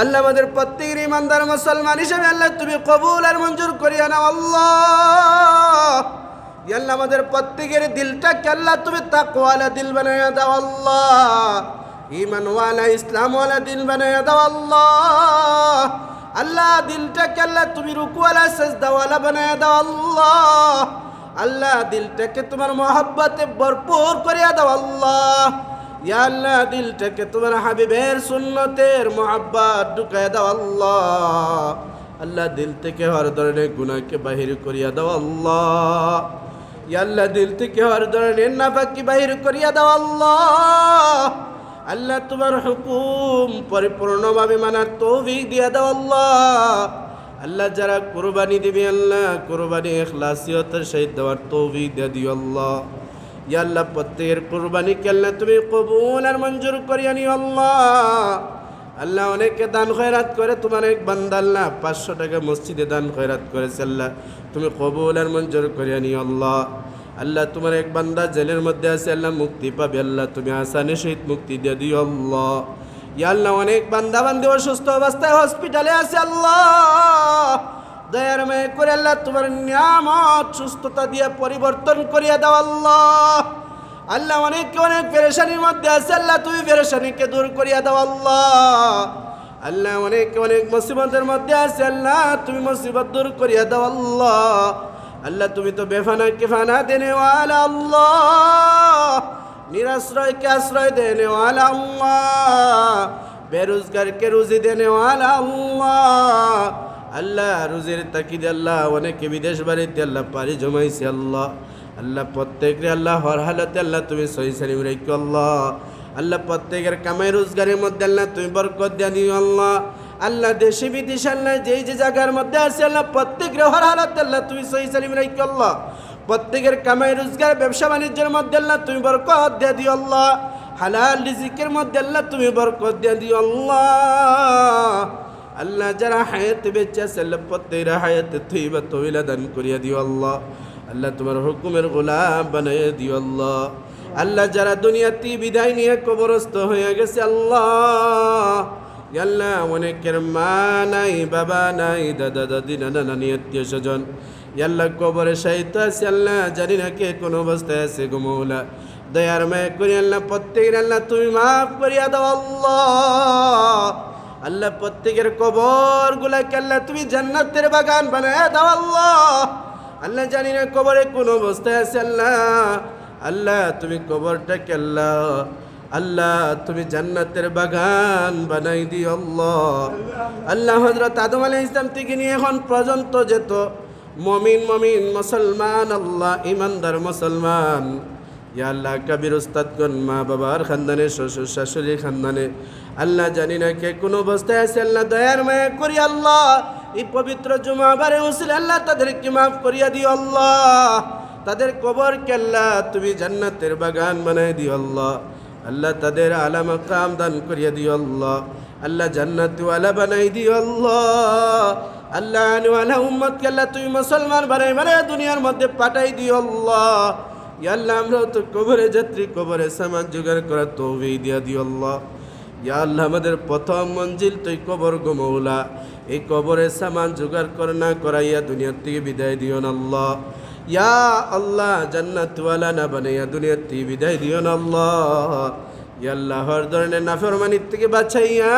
আল্লাহ আমাদের প্রত্যেকের ইমানদার মুসলমান হিসেবে আল্লাহ তুমি কবুল আর মঞ্জুর করিয়া নাও আল্লাহ। আল্লাহ আমাদের প্রত্যেকের দিলটাকে আল্লাহ তুমি তাকওয়ালা দিল বানাইয়া দাও আল্লাহ। ইমানওয়ালা ইসলামওয়ালা দিল বানাইয়া দাও আল্লাহ। আল্লাহ দিলটাকে আল্লাহ তুমি রুকুওয়ালা, সেজদাওয়ালা বানাইয়া দাও আল্লাহ। আল্লাহ দিলটাকে তোমার মহব্বতে ভরপুর করিয়া দাও আল্লাহ। ইয়া আল্লাহ, দিলটাকে তোমার হাবিবের সুন্নতের মহাব্বত ঢুকাইয়া দাও আল্লাহ। আল্লাহ, দিল থেকে হর ধরনের গুনাহকে বাহির করিয়া দাও আল্লাহ। আল্লাহ, দিল থেকে হর ধরনের নাফাকি বাহির করিয়া দাও আল্লাহ। আল্লাহ, তোমার হুকুম পরিপূর্ণভাবে মানার তৌফিক দিয়া দাও আল্লাহ। আল্লাহ, যারা কোরবানি দিবে, আল্লাহ, কোরবানি এখলাসিয়তের সহিত দেওয়ার তৌফিক দিয়া দিও আল্লাহ। ইয়া আল্লাহ, প্রত্যেকের কোরবানিকে আল্লাহ তুমি কবুল আর মঞ্জুর করিয়া নিও আল্লাহ। আল্লাহ অনেকে দান খয়রাত করে, তোমার এক বান্দা আল্লাহ পাঁচশো টাকা মসজিদে দান খয়রাত করেছে আল্লাহ। তুমি কবুল আর মঞ্জুর করিয়া নিও আল্লাহ। আল্লাহ তোমার এক বান্দা জেলের মধ্যে আছে, আল্লাহ মুক্তি পাবে, আল্লাহ তুমি আসানের সহিত মুক্তি দিয়ে দিও আল্লাহ। ইয়া আল্লাহ, অনেক বান্দা বান্দি অসুস্থ অবস্থায় হসপিটালে আছে আল্লাহ। দয়ার করে আল্লাহ তোমার নিয়ামত, সুস্থতা দিয়ে পরিবর্তন করিয়া দাও আল্লাহ। আল্লাহ অনেককে অনেক পেরেশানির মধ্যে আছে, আল্লাহ তুমি পেরেশানিকে দূর করিয়া দাও আল্লাহ। আল্লাহ অনেক অনেক মুসিবতের মধ্যে আছে, আল্লাহ তুমি মুসিবত দূর করিয়া দাও আল্লাহ। আল্লাহ তুমি তো বেফানা কেফানা দেনেওয়ালা আল্লাহ। নিরাশ্রয়কে আশ্রয় দেনেওয়ালা আল্লাহ। বেরোজগারকে রুজি দেনেওয়ালা আল্লাহ। আল্লাহ রুজির তাকিদে আল্লাহ অনেকে বিদেশ বাড়িতে আল্লাহ পারি জমাইছে আল্লাহ। আল্লাহ প্রত্যেকের আল্লাহ, হর হালতে আল্লাহ, তুমি সহি সালিম রেখো আল্লাহ। আল্লাহ প্রত্যেকের কামাই রোজগারের মধ্যে আল্লাহ, তুমি বরকত দিয়া দিও আল্লাহ। আল্লাহ দেশে বিদেশে আল্লাহ, যেই যে জায়গার মধ্যে আছে আল্লাহ, প্রত্যেকের হর হালতে আল্লাহ, তুমি সহি সালিম রেখো আল্লাহ। প্রত্যেকের কামাই রোজগার, ব্যবসা বাণিজ্যের মধ্যে আল্লাহ, তুমি বরকত দিয়া দিও আল্লাহ। হালাল রিজিকের মধ্যে আল্লাহ, তুমি বরকত দিয়া দিও আল্লাহ। আল্লাহ যারা হায়াতে বেঁচে আছে, আল্লাহ প্রত্যেকের হায়াতে থইবা তৈলা দান করিয়া দিও আল্লাহ। আল্লাহ তোমার হুকুমের গোলাম বানাইয়া দিও আল্লাহ। আল্লাহ যারা দুনিয়াতে বিদায় নিয়ে কবরস্থ হয়ে গেছে আল্লাহ। আল্লাহ, অনেকের মা নাই, বাবা নাই, দাদা, দাদি, নানা, নানি, আত্মীয় স্বজন। আল্লাহ, কবরে সাহিত্য আছে আল্লাহ, জানি না কে কোন অবস্থায় আছে গুমৌলা দয়ার মায় করি আল্লাহ, প্রত্যেকের আল্লাহ, তুমি মাফ করিয়া দাও আল্লাহ। আল্লাহ প্রত্যেকের কবর গুলাকে আল্লাহ তুমি জান্নাতের বাগান বানায় দাও আল্লাহ। আল্লাহ জানি না কবরে কোন অবস্থায় আছে আল্লাহ। আল্লাহ তুমি কবরটাকে আল্লাহ আল্লাহ তুমি জান্নাতের বাগান বানাই দিও আল্লাহ। আল্লাহ হজরত আদম আলাইহিস ইসলাম থেকে নিয়ে এখন পর্যন্ত যেত। মমিন মমিন, মুসলমান, আল্লাহ ইমানদার মুসলমান। ইয়া আল্লাহ কবির উস্তাদগণ মা বাবার খানদানে, শ্বশুর শাশুড়ির খানদানে। আল্লাহ জানি না কে কোন অবস্থায় আছে, আল্লাহ দয়ার মায়া করি, আল্লাহ। এই পবিত্র জুমা বারে উসিল আল্লাহ তাদেরকে মাফ করিয়া দিও, আল্লাহ। তাদের কবর আল্লাহ তুমি জান্নাতের বাগান বানাই দিও, আল্লাহ। আল্লাহ তাদের আলাম কাম দান করিয়া দিও, আল্লাহ। আল্লাহ জান্নাতওয়ালা বানাই দিও, আল্লাহ। আল্লাহ আনওয়ালা উম্মতকে আল্লাহ তুমি মুসলমান বানাই বানাই দুনিয়ার মধ্যে পাঠাই দিও, আল্লাহ। আল্লাহ আমরাও তো কবরে যাত্রী, কবরে সামান জোগাড় করার তৌফিক দিয়া দিও আল্লাহ। ইয়া আল্লাহ, আমাদের প্রথম মঞ্জিল তুই কবর গোমৌলা এই কবরে সামান জোগাড় কর না করাইয়া দুনিয়ার থেকে বিদায় দিও না আল্লাহ। ইয়া আল্লাহ, জান্নাতওয়ালা না বানাইয়া দুনিয়ার থেকে বিদায় দিও না আল্লাহ। ইয়া আল্লাহ, হর ধরনের নাফরমানির থেকে বাছাইয়া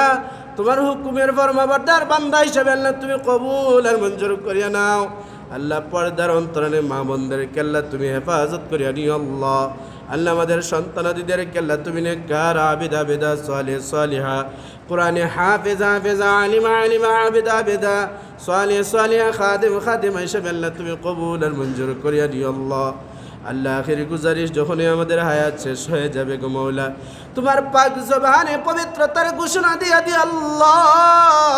তোমার হুকুমের ফরমাবরদার বান্দা হিসাবে আল্লাহ তুমি কবুল আর মঞ্জুর করিয়া নাও। আল্লাহ পর্দার অন্তরণে মা বোনদেরকে আল্লাহ তুমি হেফাজত করিয়া নিও আল্লাহ। আল্লাহ আমাদের সন্তানাদিদেরকে কেল্লা তুমি নেকার আবিদা, বেদা সালে সালিহা। কোরআনে হাফেজা হাফেজা, আলিমা আলিমা, আবিদা আবিদা সালে সালিহা, খাদিম খাদিম হিসেবে আল্লাহ তুমি কবুল আর মঞ্জুর করিয়া দিও আল্লাহ। আল্লাহ আখির গুজারিশ যখনই আমাদের হায়াত শেষ হয়ে যাবে গো মৌলা তোমার পাক জবানে পবিত্রতার ঘোষণা দিয়া দি আল্লাহ।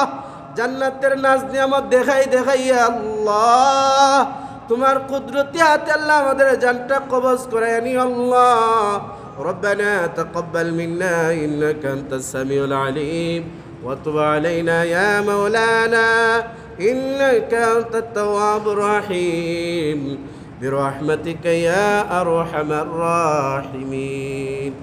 জান্নাতের নাজ নিয়ামত দেখাই দেখাই আল্লাহ তোমার কুদরতি হাতে আল্লাহ আমাদের জানটা কবজ করে আনি আল্লাহ ربنا تقبل منا إنك أنت السميع العليم وتب علينا يا مولانا إنك أنت التواب الرحيم برحمتك يا أرحم الراحمين